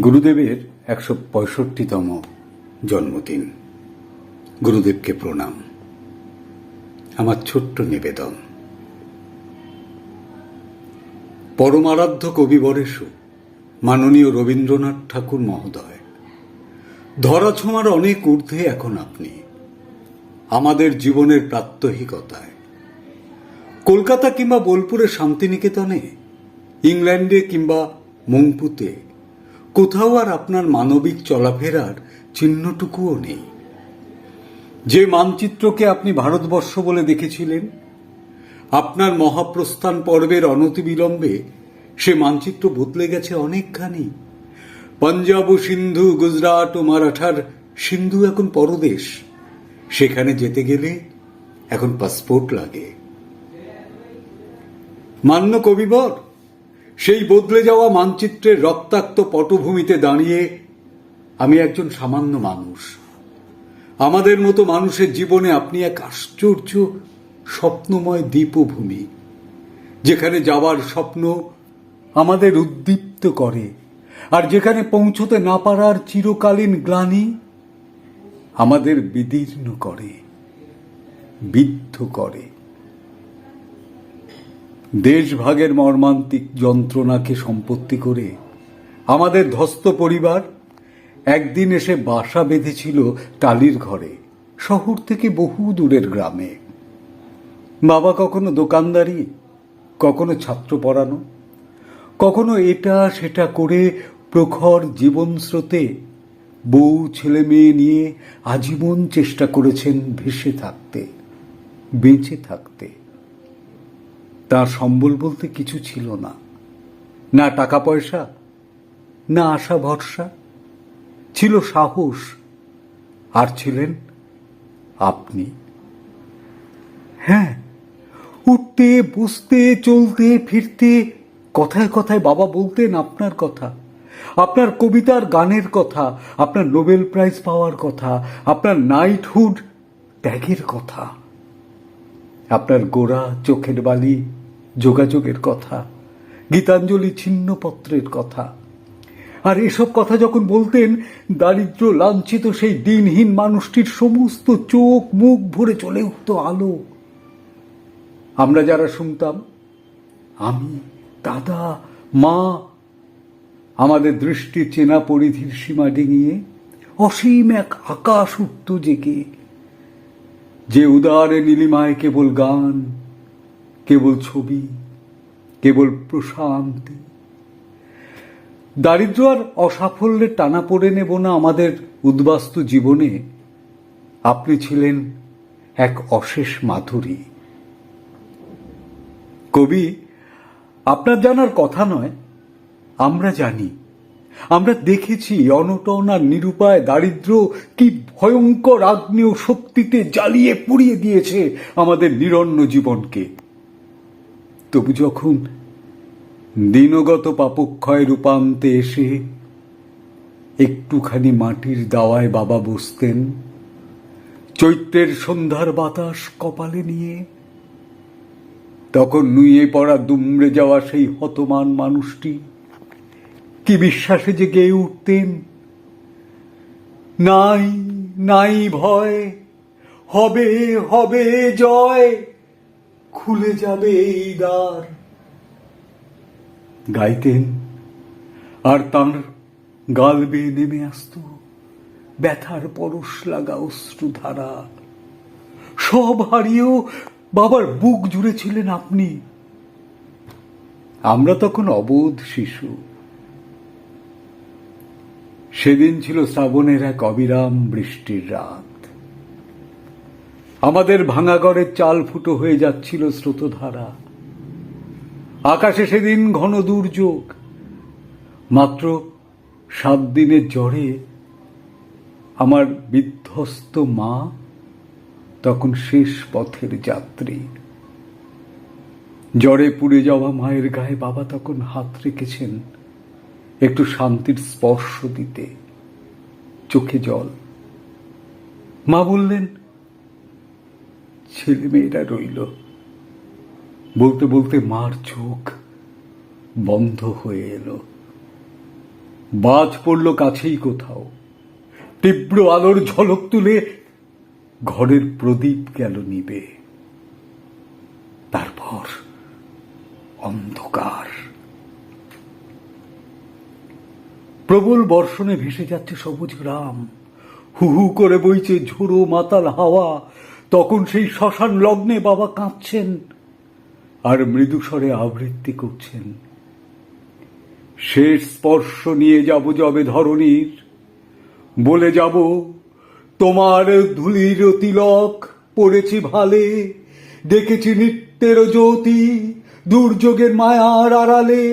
গুরুদেবের একশো পঁয়ষট্টিতম জন্মদিন। গুরুদেবকে প্রণাম। আমার ছোট্ট নিবেদন। পরমারাধ্য কবিবরেশু মাননীয় রবীন্দ্রনাথ ঠাকুর মহোদয়, ধরাছোঁয়ার অনেক ঊর্ধ্বে এখন আপনি, আমাদের জীবনের প্রাত্যহিকতায়। কলকাতা কিংবা বোলপুরের শান্তিনিকেতনে, ইংল্যান্ডে কিংবা মংপুতে কোথাও আর আপনার মানবিক চলাফেরার চিহ্নটুকুও নেই। যে মানচিত্রকে আপনি ভারতবর্ষ বলে দেখেছিলেন, আপনার মহাপ্রস্থান পর্বের অনতিবিলম্বে সে মানচিত্র বদলে গেছে অনেকখানি। পাঞ্জাব ও সিন্ধু, গুজরাট ও মারাঠার সিন্ধু এখন পরদেশ। সেখানে যেতে গেলে এখন পাসপোর্ট লাগে। মান্য কবিবর সেই বদলে যাওয়া মানচিত্রের রক্তাক্ত পটভূমিতে দাঁড়িয়ে আমি একজন সামান্য মানুষ। আমাদের মতো মানুষের জীবনে আপনি এক আশ্চর্য, স্বপ্নময় দ্বীপভূমি যেখানে যাওয়ার স্বপ্ন আমাদের উদ্দীপ্ত করে, আর যেখানে পৌঁছতে না পারার চিরকালীন গ্লানি আমাদের বিদীর্ণ করে, বিদ্ধ করে। দেশভাগের মর্মান্তিক যন্ত্রণাকে সম্পত্তি করে আমাদের ধস্ত পরিবার একদিন এসে বাসা বেঁধেছিল টালির ঘরে, শহর থেকে বহু দূরের গ্রামে। বাবা কখনো দোকানদারি, কখনো ছাত্র পড়ানো, কখনো এটা সেটা করে প্রখর জীবন স্রোতে বউ, ছেলে, মেয়ে নিয়ে আজীবন চেষ্টা করেছেন ভেসে থাকতে, বেঁচে থাকতে। তার সম্বল বলতে কিছু ছিল না। না টাকা পয়সা, না আশা ভরসা। ছিল সাহস, আর ছিলেন আপনি। হ্যাঁ উঠতে, বসতে, চলতে, ফিরতে, কথায় কথায় বাবা বলতেন আপনার কথা, আপনার কবিতার গানের কথা, আপনার নোবেল প্রাইজ পাওয়ার কথা, আপনার নাইটহুড ত্যাগের কথা, আপনার গোড়া, চোখের বালি যোগাযোগের কথা, গীতাঞ্জলি ছিন্নপত্রের কথা। আর এসব কথা যখন বলতেন দারিদ্র লাঞ্ছিত সেই দিনহীন মানুষটির সমস্ত চোখ মুখ ভরে চলে উঠত আলো। আমরা যারা শুনতাম, আমি, দাদা, মা, আমাদের দৃষ্টি চেনা পরিধির সীমা ডিঙিয়ে অসীম এক আকাশ উঠত জেগে। যে উদারে নীলিমায় কেবল গান কেবল ছবি, কেবল প্রশান্তি। দারিদ্র আর অসাফল্যের টানা পড়ে নেব না আমাদের উদ্বাস্তু জীবনে। আপনি ছিলেন এক অশেষ মাধুরী। কবি, আপনার জানার কথা নয়, আমরা জানি। আমরা দেখেছি অনটন আর নিরুপায় দারিদ্র কি ভয়ঙ্কর আগ্নেয় শক্তিতে জ্বালিয়ে পুড়িয়ে দিয়েছে আমাদের নিরন্ন জীবনকে। তবু যখন দিনগত পাপক্ষয় রূপান্তে এসে একটুখানি মাটির দাওয়ায় বাবা বসতেন, চৈত্রের সন্ধ্যার বাতাস কপালে নিয়ে, তখন নুয়ে পড়া দুমড়ে যাওয়া সেই হতমান মানুষটি কি বিশ্বাসে যে গেয়ে উঠতেন? নাই নাই ভয়, হবে হবে জয়। খুলে যাবে এই দ্বার। গাইতেন, আর তাঁর গাল বেয়ে নেমে আসত। ব্যথার পরশ লাগা অশ্রুধারা। সব হারিয়েও বাবার বুক জুড়ে ছিলেন আপনি। আমরা তখন অবোধ শিশু। সেদিন ছিল শ্রাবণের এক অবিরাম বৃষ্টির রাত। আমাদের ভাঙাগড়ের চাল ফুটো হয়ে যাচ্ছিল স্রোতধারা। আকাশে সেদিন ঘন দুর্যোগ। মাত্র সাত দিনের জ্বরে আমার বিধ্বস্ত মা তখন শেষ পথের যাত্রী। জ্বরে পুড়ে যাওয়া মায়ের গায়ে বাবা তখন হাত রেখেছেন একটু শান্তির স্পর্শ দিতে। চোখে জল। মা বললেন ছেলে মেয়েরা রইল। বলতে বলতে মার চোখ বন্ধ হয়ে এলো। বাজ পড়ল কাছেই কোথাও। তীব্র আলোর ঝলক তুলে ঘরের প্রদীপ গেল নিবে। তারপর অন্ধকার। প্রবল বর্ষণে ভেসে যাচ্ছে সবুজ গ্রাম। হু হু করে বইছে ঝোড়ো মাতাল হাওয়া। তখন সেই শ্মশান লগ্নে বাবা কাঁদছেন আর মৃদুস্বরে আবৃত্তি করছেন। শেষ স্পর্শ নিয়ে যাব যবে ধরণীর। বলে যাব, তোমার ধুলির তিলক পড়েছি ভালে, দেখেছি নিত্যের জ্যোতি, দুর্যোগের মায়ার আড়ালে।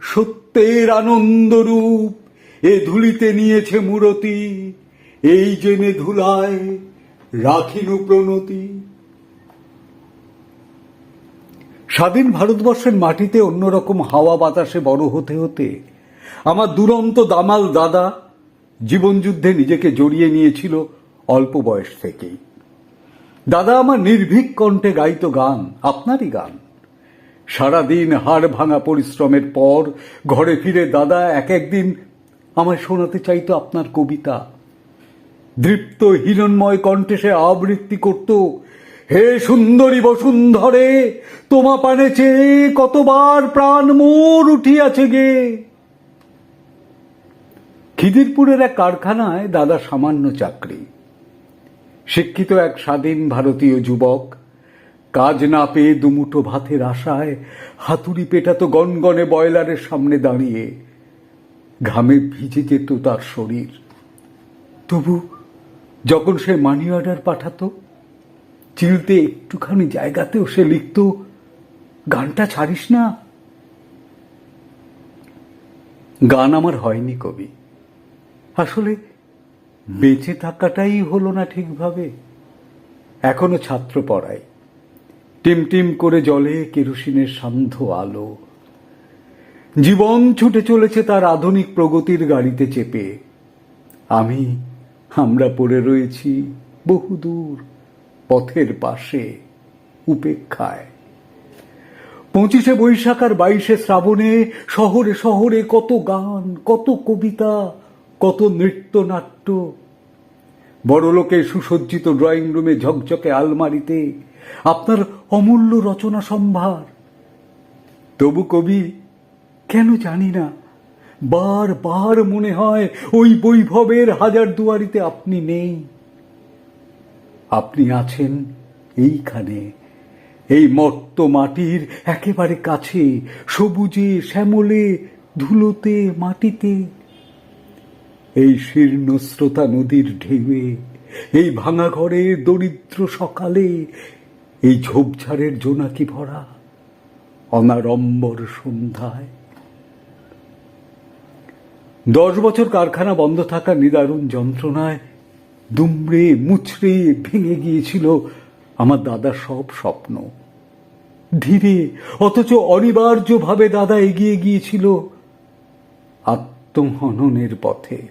সত্যের আনন্দ রূপ এ ধুলিতে নিয়েছে মূরতি, এই জেনে ধুলায় রাখিনু প্রণতি। স্বাধীন ভারতবর্ষের মাটিতে অন্যরকম হাওয়া বাতাসে বড় হতে হতে আমার দুরন্ত দামাল দাদা জীবনযুদ্ধে নিজেকে জড়িয়ে নিয়েছিল অল্প বয়স থেকেই। দাদা আমার নির্ভীক কণ্ঠে গাইত গান, আপনারই গান। সারাদিন হাড় ভাঙা পরিশ্রমের পর ঘরে ফিরে দাদা এক একদিন আমায় শোনাতে চাইতো আপনার কবিতা। দৃপ্ত হিরণময় কণ্ঠে সে আবৃত্তি করত। হে সুন্দরী বসুন্ধরে, তোমা পানে চেয়ে কতবার প্রাণ মোর উঠিয়াছে গে। খিদিরপুরের এক কারখানায় দাদা সামান্য চাকরি। শিক্ষিত এক স্বাধীন ভারতীয় যুবক, কাজ না পেয়ে দুমুঠো ভাতের আশায় হাতুড়ি পেটাতো গনগনে বয়লারের সামনে দাঁড়িয়ে। ঘামে ভিজে যেত তার শরীর। তবু যখন সে মানি অর্ডার পাঠাতো, চিলতে একটুখানি জায়গাতেও সে লিখত, গানটা ছাড়িস না? গান আমার হয়নি কবি। আসলে বেঁচে থাকাটাই হলো না ঠিকভাবে। এখনও ছাত্র পড়াই টিমটিম করে জলে কেরোসিনের সান্ধ্য আলো। জীবন ছুটে চলেছে তার আধুনিক প্রগতির গাড়িতে চেপে। আমি আমরা পড়ে রয়েছি বহুদূর পথের পাশে উপেক্ষায়। পঁচিশে বৈশাখ আর বাইশে শ্রাবণে শহরে শহরে কত গান, কত কবিতা, কত নৃত্য নাট্য বড়লোকের সুসজ্জিত ড্রয়িং রুমে ঝকঝকে আলমারিতে আপনার অমূল্য রচনা সম্ভার। তবু কবি কেন জানি না বার বার মনে হয় ওই বৈভবের হাজার দুয়ারিতে আপনি নেই। আপনি আছেন এইখানে, এই মর্ত মাটির একেবারে কাছে, সবুজে, শ্যামলে, ধুলোতে, মাটিতে। এই শীর্ণ স্রোতা নদীর ঢেউয়ে, এই ভাঙা ঘরে দরিদ্র সকালে, এই ঝোপঝাড়ের জোনাকি ভরা অনারম্বর সন্ধ্যায়। দশ বছর কারখানা বন্ধ থাকা নিদারুণ যন্ত্রণায় দুমড়ে মুচড়ে ভেঙে গিয়েছিল আমার দাদার সব স্বপ্ন। ধীরে, অথচ অনিবার্যভাবে দাদা এগিয়ে গিয়েছিল আত্মহননের পথে।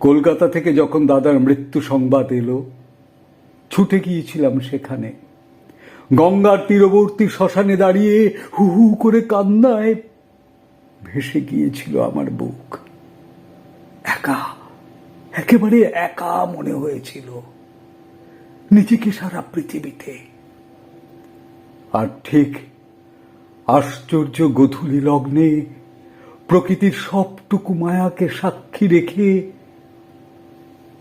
কলকাতা থেকে যখন দাদার মৃত্যু সংবাদ এলো, ছুটে গিয়েছিলাম সেখানে। গঙ্গার তীরবর্তী শ্মশানে দাঁড়িয়ে হু হু করে কান্নায় ভেসে গিয়েছিল আমার বুক। একা, একেবারে একা মনে হয়েছিল। নিজেকে সারা পৃথিবীতে। আর ঠিক আশ্চর্য গধূলি লগ্নে প্রকৃতির সবটুকু মায়াকে সাক্ষী রেখে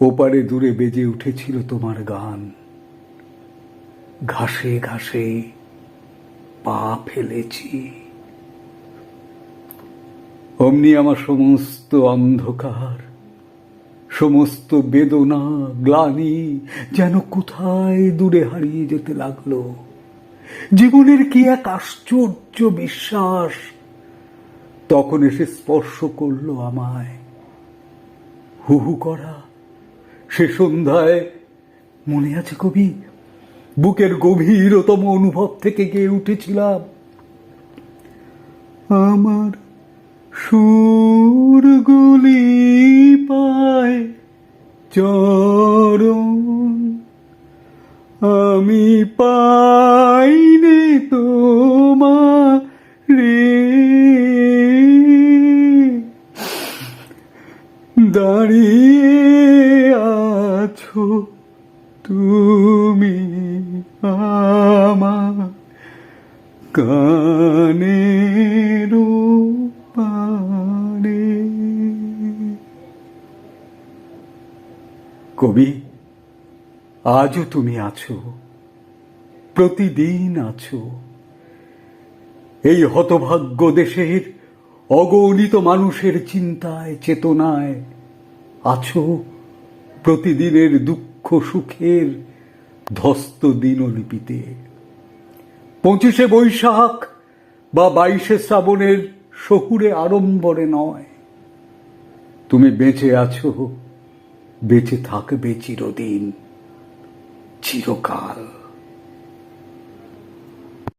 ওপারে দূরে বেজে উঠেছিল তোমার গান। ঘাসে ঘাসে পা ফেলেছি। অমনি আমার সমস্ত অন্ধকার, সমস্ত বেদনা, গ্লানি যেন কোথায় দূরে হারিয়ে যেতে লাগল। জীবনের কি এক আশ্চর্য বিশ্বাস তখন এসে স্পর্শ করল আমায়। হু করা, সে সন্ধ্যায় মনে আছে কবি? বুকের গভীরতম অনুভব থেকে গিয়ে উঠেছিলাম। আমার সুরগুলি পায় চরণ। আমি পাইনি তোমার। রে দাঁড়িয়ে কবি, আজও তুমি আছো, প্রতিদিন আছো। এই হতভাগ্য দেশের অগণিত মানুষের চিন্তায়, চেতনায় আছো, প্রতিদিনের দুঃখ সুখের ধস্ত দিনলিপিতে। পঁচিশে বৈশাখ বা বাইশে শ্রাবণের শহুরে আড়ম্বরে নয়। তুমি বেঁচে আছো। বেঁচে থাকবে চিরদিন চিরকাল।